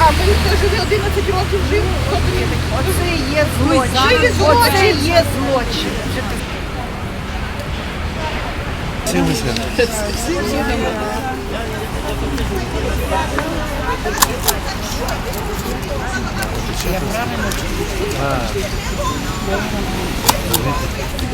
А ми хто живе 11 років жив, хто прийде? Оце є злочин. Оце є злочин.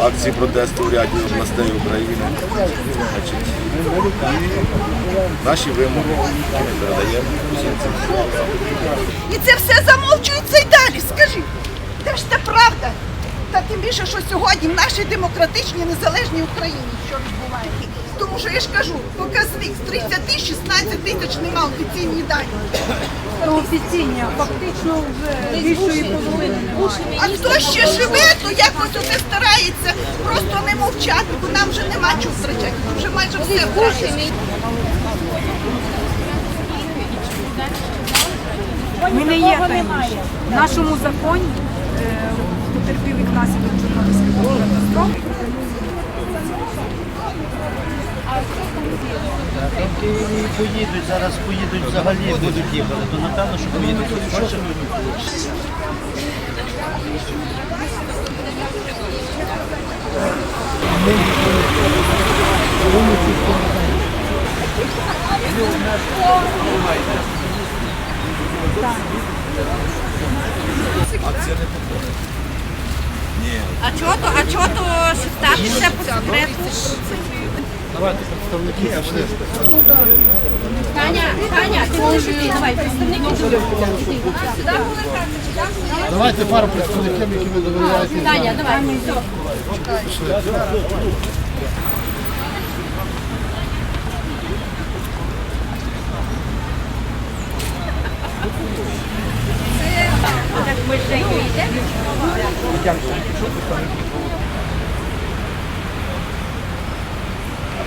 Акції протесту в ряді областей України. Наші вимоги ми передаємо. І це все замовчується й далі. Скажи, де ж це правда? Та тим більше, що сьогодні в нашій демократичній незалежній Україні що відбувається. Тому що я ж кажу, показник з 30 тисяч 16 тисяч нема офіційні дані. офіційні, а фактично вже більшої половини. А хто ще живе, то якось оце старається просто не мовчати, бо нам вже нема чого втрачати. Вже майже все втрачено. Ми не є. В нашому законі е, потерпілих наслідок Чорнобильської катастрофи І поїдуть, зараз поїдуть взагалі, будуть їхати, то напевно, що поїдуть. А чого то, а чого то статися по секрету? Таня, Таня, ти можеш йти, давай, представник. Давайте пару представників, які ви довіряєте. Таня, давай. Так ми ж не йдемо.